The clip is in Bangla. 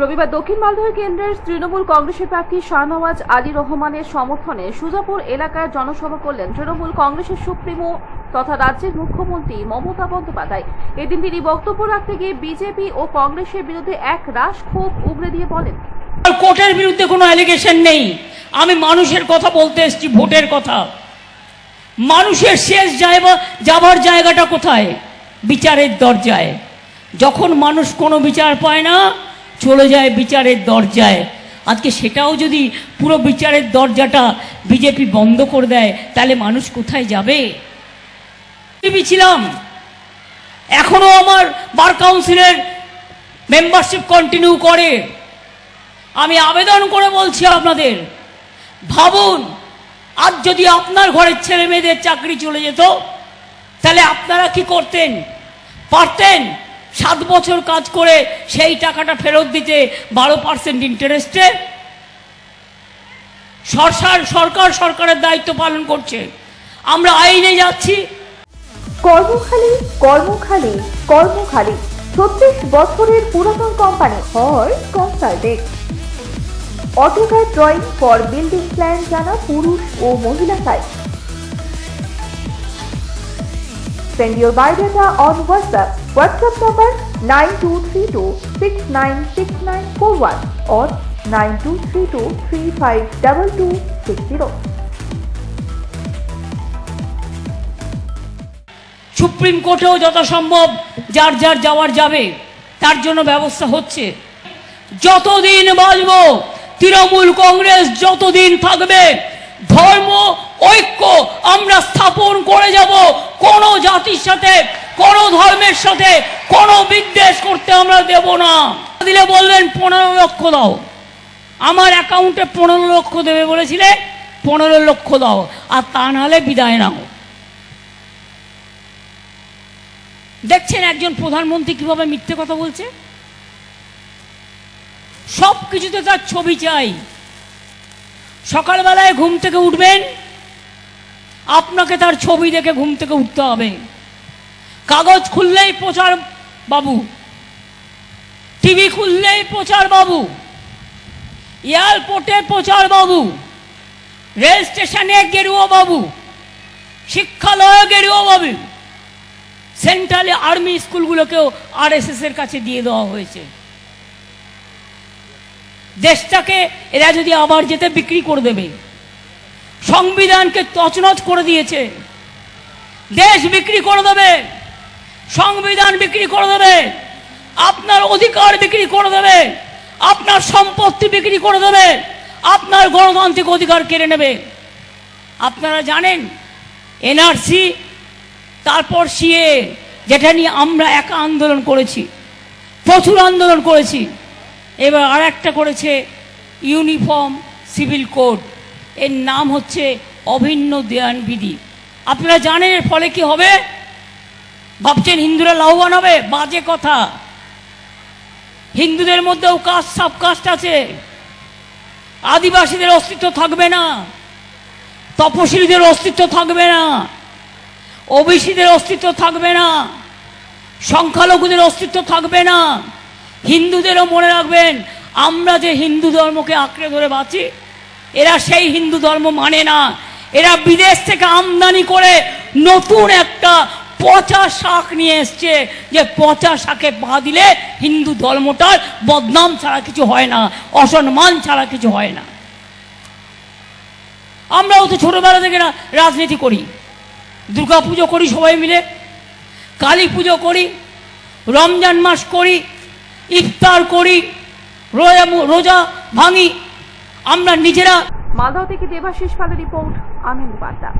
রবিবার দক্ষিণ মালদহ কেন্দ্রের তৃণমূল কংগ্রেসের প্রার্থী শাহনওয়াজ আলী রহমানের সমর্থনে সুজাপুর এলাকায় জনসভা করলেন তৃণমূল কংগ্রেসের সুপ্রিমো তথা রাজ্যের মুখ্যমন্ত্রী মমতা বন্দ্যোপাধ্যায়। এদিন তিনি বক্তব্য রাখতে গিয়ে বিজেপি ও কংগ্রেসের বিরুদ্ধে এক রাশ ক্ষোভ উগরে দিয়ে বলেন। কোর্টের বিরুদ্ধে কোনো অ্যালিগেশন নেই। আমি মানুষের কথা বলতে এসেছি, ভোটের কথা। মানুষের শেষ জায়গা যাবার জায়গাটা কোথায়? বিচারের দরজায়। যখন মানুষ কোনো বিচার পায় না চলে যায় বিচারের দরজায়। আজকে সেটাও যদি পুরো বিচারের দরজাটা বিজেপি বন্ধ করে দেয়, তাহলে মানুষ কোথায় যাবে? ছিলাম। এখনও আমার বার কাউন্সিলের মেম্বারশিপ কন্টিনিউ করে। আমি আবেদন করে বলছি আপনাদের, ভাবুন, আজ যদি আপনার ঘরের ছেলে মেয়েদের চাকরি চলে যেত, তাহলে আপনারা কি করতেন? পারতেন? সাত বছর কাজ করে সেই টাকাটা ফেরত দিতে বারো পার্সেন্ট ইন্টারেস্টে সরকার সরকার সরকারের দায়িত্ব পালন করছে। আমরা আইনে যাচ্ছি। কর্মখালী কর্মখালী কর্মখালী। ছত্রিশ বছরের পুরাতন কোম্পানি হয় consultant AutoCAD drawing for building plan জানা পুরুষ ও মহিলা site Send your biodata on WhatsApp. WhatsApp number 9232696941 or 9232352260. Supreme কোর্টেও যথাসম্ভব যার যার যাওয়ার যাবে, তার জন্য ব্যবস্থা হচ্ছে যতদিন বাঁচব, তৃণমূল কংগ্রেস যতদিন থাকবে, ধর্ম ঐক্য আমরা স্থাপন করে যাব। কোন জাতির সাথে, কোন ধর্মের সাথে, কোন বিদ্বেষ করতে আমরা দেব না। দিলে বললেন, পনেরো লক্ষ দাও। আমার অ্যাকাউন্টে পনেরো লক্ষ দেবে বলেছিলে, পনেরো লক্ষ দাও, আর তা নাহলে বিদায় নাও। দেখছেন একজন প্রধানমন্ত্রী কীভাবে মিথ্যে কথা বলছে? সব কিছুতে তার ছবি চাই। সকালবেলায় ঘুম থেকে উঠবেন আপনাকে তার ছবি দেখে ঘুম থেকে উঠতে হবে। কাগজ খুললেই প্রচার, বাবু। টিভি খুললেই প্রচার, বাবু। এয়ারপোর্টে প্রচার, বাবু। রেল স্টেশনে গেরুয়া, বাবু। শিক্ষালয়ে গেরুয়া, বাবু। সেন্ট্রাল আর্মি স্কুলগুলোকেও আরএসএস এর কাছে দিয়ে দেওয়া হয়েছে। দেশটাকে এরা যদি আবার যেতে বিক্রি করে দেবে। সংবিধানকে তছনছ করে দিয়েছে। দেশ বিক্রি করে দেবে, সংবিধান বিক্রি করে দেবে, আপনার অধিকার বিক্রি করে দেবে, আপনার সম্পত্তি বিক্রি করে দেবে, আপনার গণতান্ত্রিক অধিকার কেড়ে নেবে। আপনারা জানেন, এনআরসি, তারপর সিএ, যেটা নিয়ে আমরা একা আন্দোলন করেছি, প্রচুর আন্দোলন করেছি। এবার আর একটা করেছে ইউনিফর্ম সিভিল কোড। এর নাম হচ্ছে অভিন্ন দেয়ান বিধি। আপনারা জানেন এর ফলে কি হবে? ভাবছেন হিন্দুরা লাভবান হবে? বাজে কথা। হিন্দুদের মধ্যেও কাস্ট সাব কাস্ট আছে। আদিবাসীদের অস্তিত্ব থাকবে না। তপশিলীদের অস্তিত্ব থাকবে না। ওবিসিদের অস্তিত্ব থাকবে না। সংখ্যালঘুদের অস্তিত্ব থাকবে না। হিন্দুদেরও মনে রাখবেন, আমরা যে হিন্দু ধর্মকে আঁকড়ে ধরে বাঁচি এরা সেই হিন্দু ধর্ম মানে না। এরা বিদেশ থেকে আমদানি করে নতুন একটা পচা শাক নিয়ে এসছে। যে পচা শাকে পা দিলে হিন্দু ধর্মটার বদনাম ছাড়া কিছু হয় না, অসম্মান ছাড়া কিছু হয় না। আমরাও তো ছোটবেলা থেকে না রাজনীতি করি। দুর্গা পুজো করি সবাই মিলে, কালী পুজো করি, রমজান মাস করি, ইফতার করি, রোজা রোজা ভাঙি আমরা নিজেরা মালদহ থেকে দেবাশিস পালের রিপোর্ট আমিন বার্তা